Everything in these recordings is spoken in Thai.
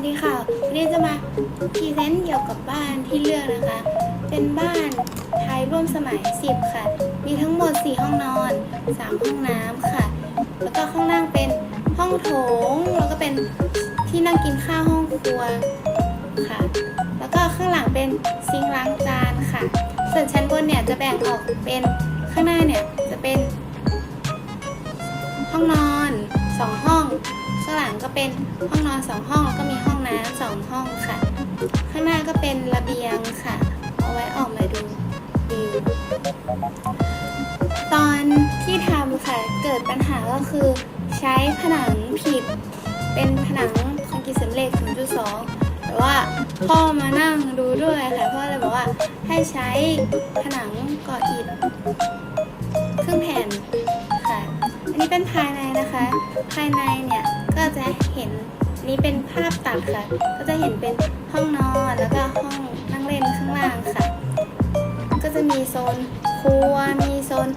วัสดีค่ะ วันนี้จะมาพรีเซนต์เกี่ยวกับบ้านที่เลือกนะคะ เป็นบ้านไทยร่วมสมัย 10 ค่ะ มีทั้งหมด 4 ห้องนอน 3 ห้องน้ำค่ะ แล้วก็ข้างล่างเป็นห้องโถง แล้วก็เป็นที่นั่งกินข้าวห้องครัวค่ะ แล้วก็ข้างหลังเป็นซิงล้างจานค่ะ ส่วนชั้นบนเนี่ยจะแบ่งออกเป็นข้างหน้าเนี่ยจะเป็นห้องนอน ก็เป็นห้องนอนสองห้องแล้วก็มีห้องน้ำสองห้องค่ะ ข้างหน้าก็เป็นระเบียงค่ะ เอาไว้ออกมาดูวิวตอนที่ทำค่ะเกิดปัญหาก็คือใช้ผนังผิด เป็นผนังคอนกรีตสำเร็จ0.2แต่ว่าพ่อมานั่งดูด้วยค่ะพ่อเลยบอกว่าให้ใช้ผนังก่ออิฐครึ่งแผ่นค่ะ อันนี้เป็นภายในนะคะ ภายในเนี่ย ก็จะเห็นนี้เป็นภาพตัดค่ะ ก็จะเห็นเป็นห้องนอนแล้วก็ห้องนั่งเล่นข้างล่างค่ะ ก็จะมีโซนครัวมีโซน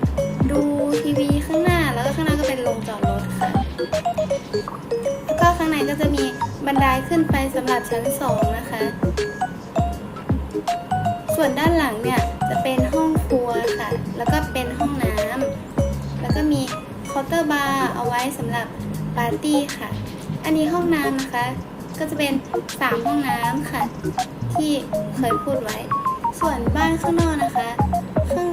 ดูทีวีข้างหน้าแล้วก็ข้างหน้าก็เป็นโรงจอดรถค่ะแล้วก็ข้างในก็จะมีบันไดขึ้นไปสำหรับชั้นสองนะคะ ส่วนด้านหลังเนี่ยจะเป็นห้องครัวค่ะ แล้วก็เป็นห้อง เตอร์บาร์เอาไว้สำหรับปาร์ตี้ค่ะ อันนี้ห้องน้ำนะคะ ก็จะเป็น3ห้องน้ำค่ะ ที่เคยพูดไว้ ส่วนบ้านข้างนอกนะคะข้าง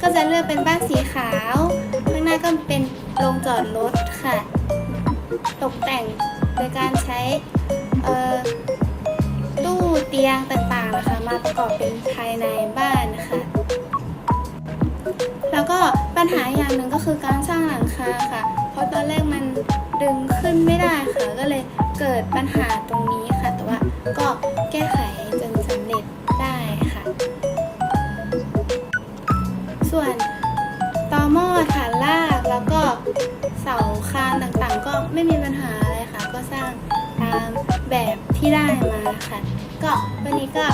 ก็จะเลือกเป็นบ้านสีขาวข้างหน้าก็เป็นโรงจอดรถค่ะ ตกแต่งโดยการใช้ตู้เตียงต่างๆนะคะ มาประกอบเป็นภายในบ้าน ปัญหาอย่างหนึ่งก็คือการสร้างหลังคาค่ะ เพราะตอนแรกมันดึงขึ้นไม่ได้ค่ะ ก็เลยเกิดปัญหาตรงนี้ค่ะ แต่ว่าก็แก้ไขจนสำเร็จได้ค่ะ ส่วนตอหม้อฐานรากแล้วก็เสาคานต่างๆ ก็ไม่มีปัญหาอะไรค่ะ ก็สร้างตามแบบที่ได้มาค่ะ ก็วันนี้ก็